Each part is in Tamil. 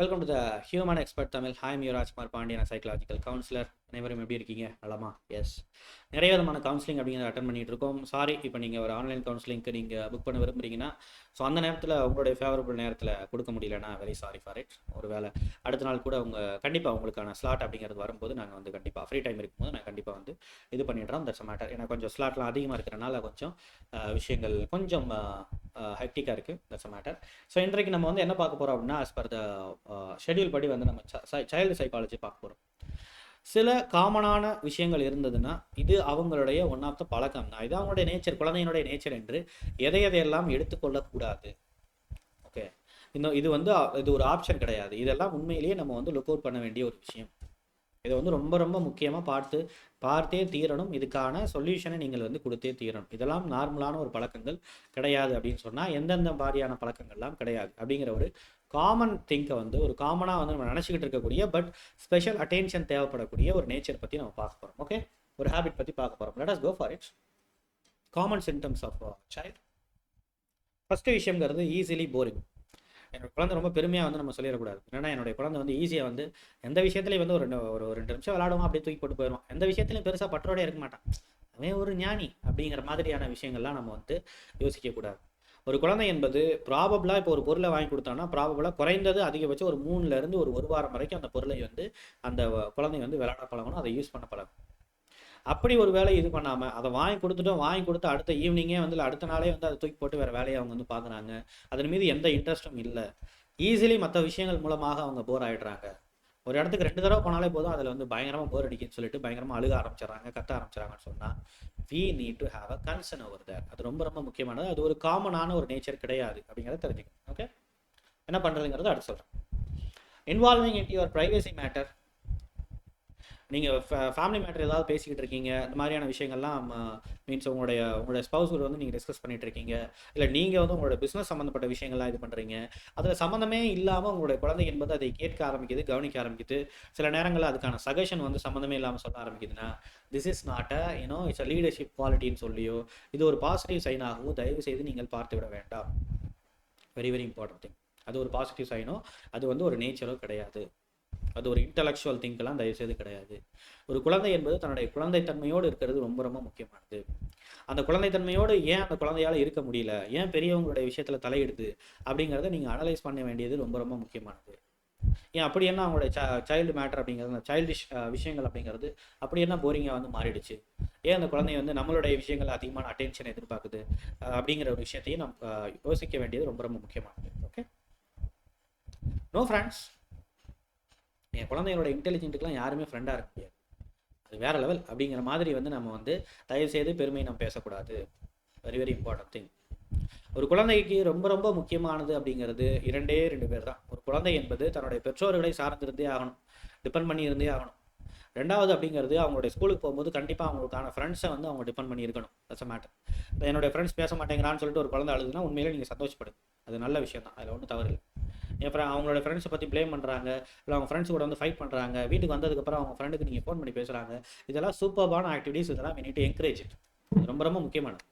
Welcome to the human expert Tamil hi mu Rajkumar Pandian psychological counsellor அனைவரும் எப்படி இருக்கீங்க? நலமா? எஸ் நிறைய விதமான கவுன்சிலிங் அப்படிங்கிறத அட்டன் பண்ணிட்டு இருக்கோம். சாரி இப்போ நீங்கள் ஒரு ஆன்லைன் கவுன்சிலிங்க்கு நீங்கள் புக் பண்ண விரும்புறீங்கன்னா ஸோ அந்த நேரத்தில் உங்களுடைய ஃபேவரபிள் நேரத்தில் கொடுக்க முடியலன்னா வெரி சாரி ஃபார் இட் ஒரு வேளை அடுத்த நாள் கூட உங்கள் கண்டிப்பாக உங்களுக்கான ஸ்லாட் அப்படிங்கிறது வரும்போது நாங்கள் வந்து கண்டிப்பாக ஃப்ரீ டைம் இருக்கும்போது நான் கண்டிப்பாக வந்து இது பண்ணிடுறோம். தட்ஸ் மேட்டர் ஏன்னா கொஞ்சம் ஸ்லாட்லாம் அதிகமாக இருக்கிறனால கொஞ்சம் விஷயங்கள் கொஞ்சம் ஹெக்டிக்காக இருக்குது தட்ஸ் மேட்டர் ஸோ இன்றைக்கு நம்ம வந்து என்ன பார்க்க போகிறோம் அப்படின்னா ஆஸ் பர் த ஷெட்யூல் படி வந்து நம்ம சைல்டு சைக்காலஜி பார்க்க போகிறோம் சில காமனான விஷயங்கள் இருந்ததுன்னா இது அவங்களுடைய ஒன் ஆஃப் த பழக்கம் தான் இது அவங்களுடைய நேச்சர் குழந்தையினுடைய நேச்சர் என்று எதை எதையெல்லாம் எடுத்துக்கொள்ளக்கூடாது. ஓகே இன்னும் இது வந்து இது ஒரு ஆப்ஷன் கிடையாது. இதெல்லாம் உண்மையிலேயே நம்ம வந்து லுக் அவுட் பண்ண வேண்டிய ஒரு விஷயம். இதை வந்து ரொம்ப ரொம்ப முக்கியமாக பார்த்து பார்த்தே தீரணும். இதுக்கான சொல்யூஷனை நீங்கள் வந்து கொடுத்தே தீரணும். இதெல்லாம் நார்மலான ஒரு பழக்கங்கள் கிடையாது அப்படின்னு சொன்னால் எந்தெந்த மாதிரியான பழக்கங்கள்லாம் கிடையாது அப்படிங்கிற ஒரு காமன் திங்கை வந்து ஒரு காமனாக வந்து நம்ம நினச்சிக்கிட்டு இருக்கக்கூடிய பட் ஸ்பெஷல் அட்டென்ஷன் தேவைப்படக்கூடிய ஒரு நேச்சர் பற்றி நம்ம பார்க்க போகிறோம் ஓகே ஒரு ஹேபிட் பற்றி பார்க்க போகிறோம் let us go for it common symptoms of child first விஷயங்கிறது easily boring என்னோட குழந்தை ரொம்ப பெருமையாக வந்து நம்ம சொல்லிடக்கூடாது. ஏன்னா என்னுடைய குழந்தை வந்து ஈஸியாக வந்து எந்த விஷயத்துலையும் வந்து ஒரு ரெண்டு ஒரு ரெண்டு நிமிஷம் விளாடுவோம் அப்படியே தூக்கி போட்டு போயிடுவான். எந்த விஷயத்துலையும் பெருசாக பற்றோடே இருக்க மாட்டான். அவன் ஒரு ஞானி அப்படிங்கிற மாதிரியான விஷயங்கள்லாம் நம்ம வந்து யோசிக்கக்கூடாது. ஒரு குழந்தை என்பது ப்ராபபிளாக இப்போ ஒரு பொருளை வாங்கி கொடுத்தோம்னா ப்ராபபிளாக குறைந்தது அதிகபட்சம் ஒரு மூணுலேருந்து ஒரு ஒரு வாரம் வரைக்கும் அந்த பொருளை வந்து அந்த குழந்தை வந்து விளையாட பழகணும் அதை யூஸ் பண்ண பழகும் அப்படி ஒரு வேலை இது பண்ணாமல் அதை வாங்கி கொடுத்துட்டோம் வாங்கி கொடுத்து அடுத்த ஈவினிங்கே வந்து அடுத்த நாளே வந்து அதை தூக்கி போட்டு வேறு வேலையை அவங்க வந்து பார்க்குறாங்க. அதன் மீது எந்த இன்ட்ரெஸ்ட்டும் இல்லை. ஈஸிலி மற்ற விஷயங்கள் மூலமாக அவங்க போர் ஆகிடுறாங்க ஒரு இடத்துக்கு ரெண்டு தடவை போனாலே போதும். அதில் வந்து பயங்கரமாக போர் அடிக்குன்னு சொல்லிட்டு பயங்கரமாக அழுக ஆரம்பிச்சிடறாங்க கத்த ஆரம்பிச்சிடறாங்கன்னு சொன்னால் we need to have a concern over there அது ரொம்ப ரொம்ப முக்கியமானது. அது ஒரு காமனான ஒரு நேச்சர் கிடையாது அப்படிங்கிறத தெரிஞ்சுக்கணும். ஓகே என்ன பண்ணுறதுங்கிறத அடுத்து சொல்கிறேன் involving in your privacy matter நீங்கள் ஃபேமிலி மேட்டர் ஏதாவது பேசிக்கிட்டு இருக்கீங்க இந்த மாதிரியான விஷயங்கள்லாம் மீன்ஸ் உங்களுடைய உங்களுடைய ஸ்பௌஸ் கூட வந்து நீங்கள் டிஸ்கஸ் பண்ணிட்டு இருக்கீங்க. இல்லை நீங்கள் வந்து உங்களோட பிஸ்னஸ் சம்மந்தப்பட்ட விஷயங்கள்லாம் இது பண்ணுறீங்க அதில் சம்மந்தமே இல்லாமல் உங்களுடைய குழந்தை என்பது அதை கேட்க ஆரம்பிக்குது கவனிக்க ஆரம்பிக்குது. சில நேரங்களில் அதுக்கான சஜஷன் வந்து சம்மந்தமே இல்லாமல் சொல்ல ஆரம்பிக்குதுன்னா this is not a you know it's a leadership குவாலிட்டின்னு சொல்லியோ இது ஒரு பாசிட்டிவ் சைனாகவும் தயவு செய்து நீங்கள் பார்த்து விட வேண்டாம். வெரி வெரி இம்பார்ட்டன்ட் திங் அது ஒரு பாசிட்டிவ் சைனோ அது வந்து ஒரு நேச்சரோ கிடையாது. அது ஒரு இன்டலெக்சுவல் திங்க்லாம் தயவுசெய்து கிடையாது. ஒரு குழந்தை என்பது தன்னுடைய குழந்தைத்தன்மையோடு இருக்கிறது ரொம்ப ரொம்ப முக்கியமானது. அந்த குழந்தைத்தன்மையோடு ஏன் அந்த குழந்தையால இருக்க முடியல? ஏன் பெரியவங்களுடைய விஷயத்துல தலையிடுது அப்படிங்கிறத நீங்க அனலைஸ் பண்ண வேண்டியது ரொம்ப ரொம்ப முக்கியமானது. ஏன் அப்படி என்ன அவங்களுடைய சைல்டு மேட்டர் அப்படிங்கிறது அந்த சைல்டிஷ் விஷயங்கள் அப்படிங்கிறது அப்படி என்ன போரிங்காக வந்து மாறிடுச்சு? ஏன் அந்த குழந்தை வந்து நம்மளுடைய விஷயங்கள் அதிகமான அட்டென்ஷன் எதிர்பார்க்குது? அப்படிங்கிற ஒரு விஷயத்தையும் நம்ம யோசிக்க வேண்டியது ரொம்ப ரொம்ப முக்கியமானது. ஓகே நோ ஃப்ரெண்ட்ஸ் என் குழந்தைங்களோட இன்டெலிஜென்ட்டுக்கெலாம் யாருமே ஃப்ரெண்டாக இருக்க முடியாது. அது வேற லெவல் அப்படிங்கிற மாதிரி வந்து நம்ம வந்து தயவுசெய்து பெருமை நம்ம பேசக்கூடாது. வெரி வெரி இம்பார்ட்டன்ட் திங் ஒரு குழந்தைக்கு ரொம்ப ரொம்ப முக்கியமானது அப்படிங்கிறது இரண்டே ரெண்டு பேர் தான். ஒரு குழந்தை என்பது தன்னுடைய பெற்றோர்களை சார்ந்திருந்தே ஆகணும். டிபெண்ட் பண்ணி இருந்தே ஆகணும். ரெண்டாவது அப்படிங்கிறது அவங்களுடைய ஸ்கூலுக்கு போகும்போது கண்டிப்பாக அவங்களுக்கான ஃப்ரெண்ட்ஸை வந்து அவங்க டிபெண்ட் பண்ணி இருக்கணும் தட்ஸ் மேட்டர் இப்போ என்னுடைய ஃப்ரெண்ட்ஸ் பேச மாட்டேங்கிறான்னு சொல்லிட்டு ஒரு குழந்தை அழுதுன்னா உண்மையிலே நீங்கள் சந்தோஷப்படுது அது நல்ல விஷயம் தான் அதில் ஒன்றும் தவறு இல்லை என் அவங்களோட ஃப்ரெண்ட்ஸை பற்றி ப்ளேம் பண்ணுறாங்க இல்லை அவங்க ஃப்ரெண்ட்ஸ் கூட வந்து ஃபைட் பண்ணுறாங்க வீட்டுக்கு வந்ததுக்கப்புறம் அவங்க ஃப்ரெண்டுக்கு நீங்கள் ஃபோன் பண்ணி பேசுகிறாங்க இதெல்லாம் சூப்பர்பான ஆக்டிவிட்டீஸ் இதெல்லாம் we need என்கரேஜ் ரொம்ப ரொம்ப முக்கியமானது.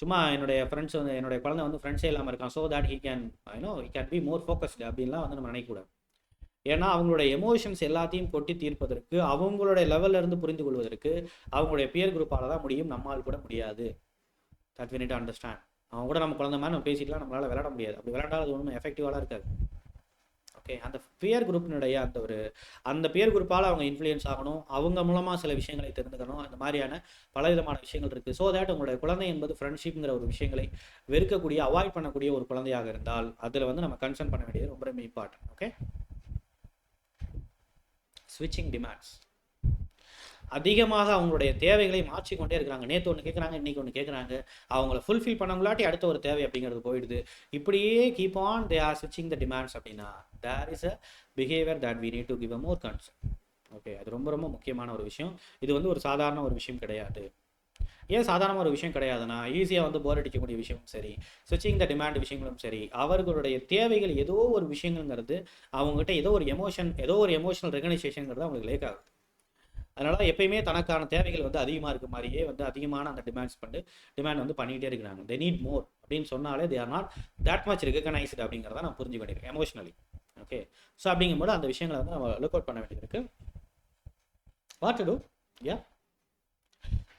சும்மா என்னுடைய ஃப்ரெண்ட்ஸ் வந்து என்னுடைய குழந்தை வந்து ஃப்ரெண்ட்ஸே இல்லாமல் இருக்கான். So that he can I know he can be more focused அப்படின்லாம் வந்து நம்ம நினைக்கக்கூடாது. ஏன்னா அவங்களுடைய எமோஷன்ஸ் எல்லாத்தையும் கொட்டி தீர்ப்பதற்கு அவங்களுடைய லெவல்ல இருந்து புரிந்து கொள்வதற்கு அவங்களுடைய பியர் குரூப்பால் தான் முடியும். நம்மால் கூட முடியாது. தட் வி நீட் அண்டர்ஸ்டாண்ட் அவங்க கூட நம்ம குழந்தை மாதிரி நம்ம பேசிக்கலாம் நம்மளால் விளையாட முடியாது. அப்படி விளையாடாது அது ஒன்றும் எஃபெக்டிவாலாம் இருக்காது. ஓகே அந்த பியர் குரூப்பினுடைய அந்த ஒரு அந்த பியர் குரூப்பால் அவங்க இன்ஃப்ளூயன்ஸ் ஆகணும். அவங்க மூலமாக சில விஷயங்களை தெரிந்துக்கணும் அந்த மாதிரியான பல விதமான விஷயங்கள் இருக்குது ஸோ தேட் உங்களுடைய குழந்தை என்பது ஃப்ரெண்ட்ஷிப்ங்கிற ஒரு விஷயங்களை வெறுக்கக்கூடிய அவாய்ட் பண்ணக்கூடிய ஒரு குழந்தையாக இருந்தால் அதில் வந்து நம்ம கன்சர்ன் பண்ண வேண்டியது ரொம்ப ரொம்ப இம்பார்ட்டன்ட் ஓகே ஸ்விட்சிங் டிமாண்ட்ஸ் அதிகமாக அவங்களுடைய தேவைகளை மாற்றிக்கொண்டே இருக்கிறாங்க. நேற்று ஒன்று கேட்குறாங்க இன்னைக்கு ஒன்று கேட்குறாங்க அவங்கள ஃபுல்ஃபில் பண்ணவங்களாட்டி அடுத்த ஒரு தேவை அப்படிங்கிறது போயிடுது. இப்படியே கீப் ஆன் தே ஆர் ஸ்விட்சிங் த டிமாண்ட்ஸ் அப்படின்னா there is a behaviour that we need to give a more concern okay அது ரொம்ப ரொம்ப முக்கியமான ஒரு விஷயம். இது வந்து ஒரு சாதாரண ஒரு விஷயம் கிடையாது. ஏன் சாதாரண ஒரு விஷயம் கிடையாதுன்னா ஈஸியாக வந்து போர் அடிக்கக்கூடிய விஷயமும் சரி சுவிச்சிங் த டிமாண்ட் விஷயங்களும் சரி அவர்களுடைய தேவைகள் ஏதோ ஒரு விஷயங்கள்ங்கிறது அவங்ககிட்ட ஏதோ ஒரு எமோஷன் ஏதோ ஒரு எமோஷனல் ரெகனைசேஷனுங்கிறது அவங்களுக்கு லேக் ஆகுது. அதனால எப்பயுமே தனக்கான தேவைகள் வந்து அதிகமாக இருக்க மாதிரியே வந்து அதிகமான அந்த டிமாண்ட்ஸ் பண்ணி டிமாண்ட் வந்து பண்ணிகிட்டே இருக்கிறாங்க. தே நீட் மோர் அப்படின்னு சொன்னாலே they are not that much recognised அப்படிங்கிறத நான் புரிஞ்சு பண்ணியிருக்கேன் எமோஷனலி ஓகே ஸோ அப்படிங்கும்போது அந்த விஷயங்களை வந்து நம்ம லுக் அவுட் பண்ண வேண்டியது இருக்கு. What to do ya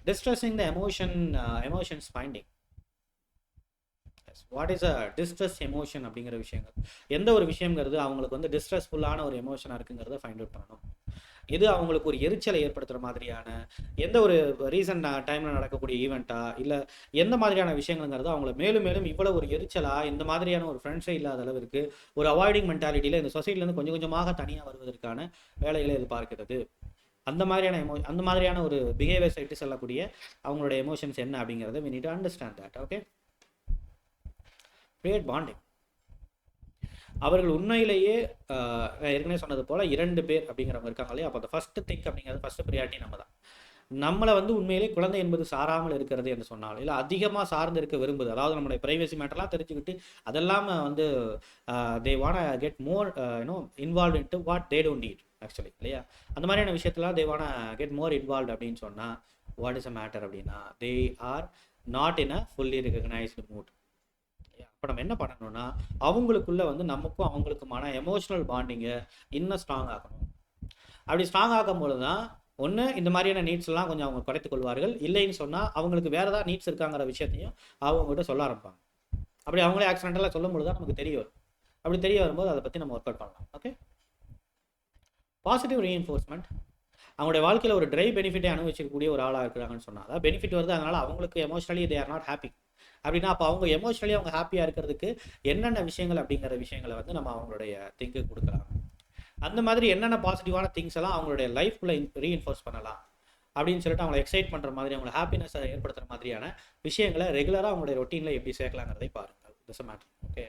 distressing the emotion emotions finding what is a distress emotion அப்படிங்கிற விஷயங்கள்? எந்த ஒரு விஷயங்கிறது அவங்களுக்கு வந்து டிஸ்ட்ரெஸ்ஃபுல்லான ஒரு எமோஷனாக இருக்குங்கிறத ஃபைண்ட் அவுட் பண்ணணும். இது அவங்களுக்கு ஒரு எரிச்சலை ஏற்படுத்துகிற மாதிரியான எந்த ஒரு ரீசன் டைமில் நடக்கக்கூடிய ஈவெண்ட்டா? இல்லை எந்த மாதிரியான விஷயங்கள்ங்கிறது அவங்கள மேலும் மேலும் இவ்வளோ ஒரு எரிச்சலாக இந்த மாதிரியான ஒரு ஃப்ரெண்ட்ஸே இல்லாத அளவிற்கு ஒரு அவாய்டிங் மென்டாலிட்டியில் இந்த சொசைட்டிலேருந்து கொஞ்சம் கொஞ்சமாக தனியாக வருவதற்கான வேலைகளை எதிர்பார்க்கிறது அந்த மாதிரியான எமோ அந்த மாதிரியான ஒரு பிஹேவியர் சைட்டு செல்லக்கூடிய அவங்களோட எமோஷன்ஸ் என்ன அப்படிங்கிறத we need understand that okay create bonding அவர்கள் உண்மையிலேயே நான் ஏற்கனவே சொன்னது போல இரண்டு பேர் அப்படிங்கிறவங்க இருக்காங்க இல்லையா? அப்போ அந்த ஃபஸ்ட்டு திங்க் அப்படிங்கிறது ஃபஸ்ட்டு ப்ரியாரிட்டி நம்ம தான் நம்மளை வந்து உண்மையிலே குழந்தை என்பது சாராமல் இருக்கிறது என்று சொன்னால் இல்லை அதிகமாக சார்ந்து இருக்க விரும்புது. அதாவது நம்மளுடைய ப்ரைவசி மேட்டர்லாம் தெரிஞ்சுக்கிட்டு அதெல்லாம் வந்து they wanna get more you know involve into what they don't need actually இல்லையா? அந்த மாதிரியான விஷயத்தெல்லாம் they want get more involve அப்படின்னு சொன்னால் வாட் இஸ் அ மேட்டர் அப்படின்னா they are not in a fully recognised mood இப்போ நம்ம என்ன பண்ணணும்னா அவங்களுக்குள்ள வந்து நமக்கும் அவங்களுக்குமான எமோஷனல் பாண்டிங்கை இன்னும் ஸ்ட்ராங் ஆகணும் அப்படி ஸ்ட்ராங் ஆக்கும்போது தான் ஒன்று இந்த மாதிரியான நீட்ஸ் எல்லாம் கொஞ்சம் அவங்க குறைத்துக் கொள்வார்கள். இல்லைன்னு சொன்னால் அவங்களுக்கு வேற ஏதாவது நீட்ஸ் இருக்காங்கிற விஷயத்தையும் அவங்ககிட்ட சொல்ல ஆரம்பிப்பாங்க. அப்படி அவங்களே ஆக்சிடென்டலாக சொல்லும்பொழுது தான் நமக்கு தெரிய வரும். அப்படி தெரிய வரும்போது அதை பற்றி நம்ம ஒர்க் அவுட் பண்ணலாம். ஓகே பாசிட்டிவ் ரீஎன்ஃபோர்ஸ்மெண்ட் அவங்களுடைய வாழ்க்கையில் ஒரு ட்ரை பெனிஃபிட்டை அனுபவிச்சிருக்கக்கூடிய ஒரு ஆளாக இருக்கிறாங்கன்னு சொன்னால் அதாவது பெனிஃபிட் வருது அதனால் அவங்களுக்கு emotionally they are not happy அப்படின்னா அப்போ அவங்க எமோஷனலி அவங்க ஹாப்பியாக இருக்கிறதுக்கு என்னென்ன விஷயங்கள் அப்படிங்கிற விஷயங்களை வந்து நம்ம அவங்களுடைய திங்க்கு கொடுக்கலாம். அந்த மாதிரி என்னென்ன பாசிட்டிவான திங்ஸ் எல்லாம் அவங்களுடைய லைஃப்குள்ளே ரீஇன்ஃபோர்ஸ் பண்ணலாம். அப்படின்னு சொல்லிட்டு அவங்களை எக்ஸைட் பண்ணுற மாதிரி அவங்களை ஹாப்பினஸை ஏற்படுத்துகிற மாதிரியான விஷயங்களை ரெகுலராக அவங்களுடைய ரொட்டீனில் எப்படி சேர்க்கலாங்கிறதை பாருங்கள். திஸ் மேட்டர் ஓகே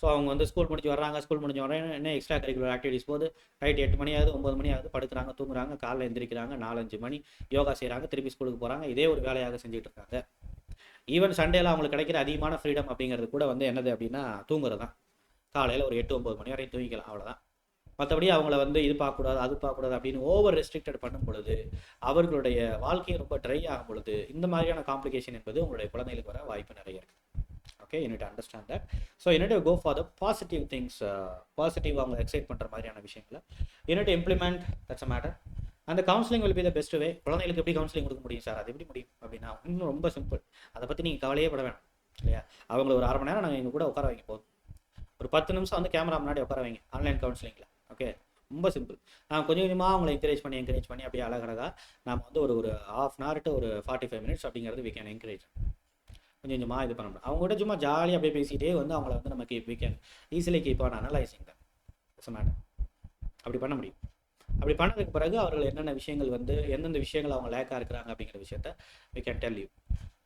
ஸோ அவங்க வந்து ஸ்கூல் முடிஞ்சு வர்றாங்க. ஸ்கூல் முடிஞ்சு வர்றாங்க என்ன எக்ஸ்ட்ரா கரிக்குலர் ஆக்டிவிட்டிஸ் போது நைட் எட்டு மணி ஆகுது ஒம்பது மணி ஆகுது படுக்கிறாங்க தூங்குறாங்க காலைல எந்திரிக்கிறாங்க நாலஞ்சு மணி யோகா செய்கிறாங்க திருப்பி ஸ்கூலுக்கு போகிறாங்க இதே ஒரு வேலையாக செஞ்சுட்டு இருக்காங்க. ஈவன் சண்டேல அவங்களுக்கு கிடைக்கிற அதிகமான ஃப்ரீடம் அப்படிங்கிறது கூட வந்து என்னது அப்படின்னா தூங்குறது தான் காலையில் ஒரு எட்டு ஒம்பது மணி வரையும் தூங்கிக்கலாம் அவ்வளோதான் மற்றபடி அவங்கள வந்து இது பார்க்கக்கூடாது அது பார்க்கக்கூடாது அப்படின்னு ஓவர் ரெஸ்ட்ரிக்டட் பண்ணும் பொழுது அவர்களுடைய வாழ்க்கையை ரொம்ப ட்ரை ஆகும் பொழுது இந்த மாதிரியான காம்ப்ளிகேஷன் என்பது உங்களுடைய குழந்தைகளுக்கு வர வாய்ப்பு நிறைய இருக்குது okay you need understand that so you need go for the positive things positive அவங்க எக்ஸைட் பண்ணுற மாதிரியான விஷயங்களை. You need implement that's a matter அந்த counselling will be the best way குழந்தைகளுக்கு எப்படி கவுன்சிலிங் கொடுக்க முடியும் சார் அது எப்படி முடியும்? அப்படின்னா இன்னும் ரொம்ப சிம்பிள் அதை பற்றி நீங்கள் கவலையே பட வேணும் இல்லையா? அவங்கள ஒரு அரை மணி நேரம் நாங்கள் எங்கள் கூட உட்கார வைக்க போதும். ஒரு பத்து நிமிஷம் வந்து கேமரா முன்னாடி உட்கார வைங்க ஆன்லைன் கவுன்சிலிங்கில் ஓகே ரொம்ப சிம்பிள் நான் கொஞ்சம் கொஞ்சமாக அவங்களை என்கரேஜ் பண்ணி என்கரேஜ் பண்ணி அப்படியே அழகழகாக நாம வந்து ஒரு ஒரு ஹாஃப் அன் ஹவர் டு ஒரு ஃபார்ட்டி ஃபைவ் மினிட்ஸ் அப்படிங்கிறது வி கேன் என்கரேஜ் கொஞ்சம் கொஞ்சமாக இது பண்ண முடியும். அவங்க கூட சும்மா ஜாலியாக அப்படியே பேசிகிட்டே வந்து அவங்கள வந்து நம்ம keep we can easily keep on analysing தான் மேடம் அப்படி பண்ண முடியும். அப்படி பண்ணதுக்கு பிறகு அவர்கள் என்னென்ன விஷயங்கள் வந்து எந்தெந்த விஷயங்கள் அவங்க லேக்காக இருக்கிறாங்க அப்படிங்கிற விஷயத்த வி கேன் டெல் யூ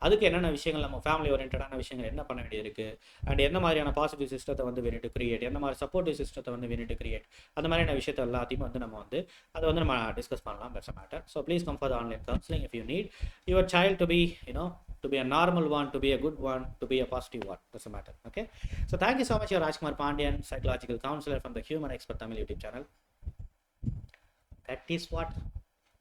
அதுக்கு என்னென்ன விஷயங்கள் நம்ம ஃபேமிலி ஓரியன்டான விஷயங்கள் என்ன பண்ண வேண்டியது இருக்குது அண்ட் என்ன மாதிரியான பாசிட்டிவ் சிஸ்டத்தை வந்து வேணிட்டு கிரியேட் எந்த மாதிரி சப்போர்ட்டிவ் சிஸ்டத்தை வந்து வேணிட்டு கிரியேட் அந்த மாதிரியான விஷயத்தை எல்லாத்தையும் வந்து நம்ம வந்து அதை வந்து நம்ம டிஸ்கஸ் பண்ணலாம் pets matter so please come for online counselling if you need your child to be you know to be a normal one to be a good one to be a positive one Doesn't matter okay so thank you so much much, Rajkumar Pandian psychological counsellor from the human expert Tamil YouTube channel. That is what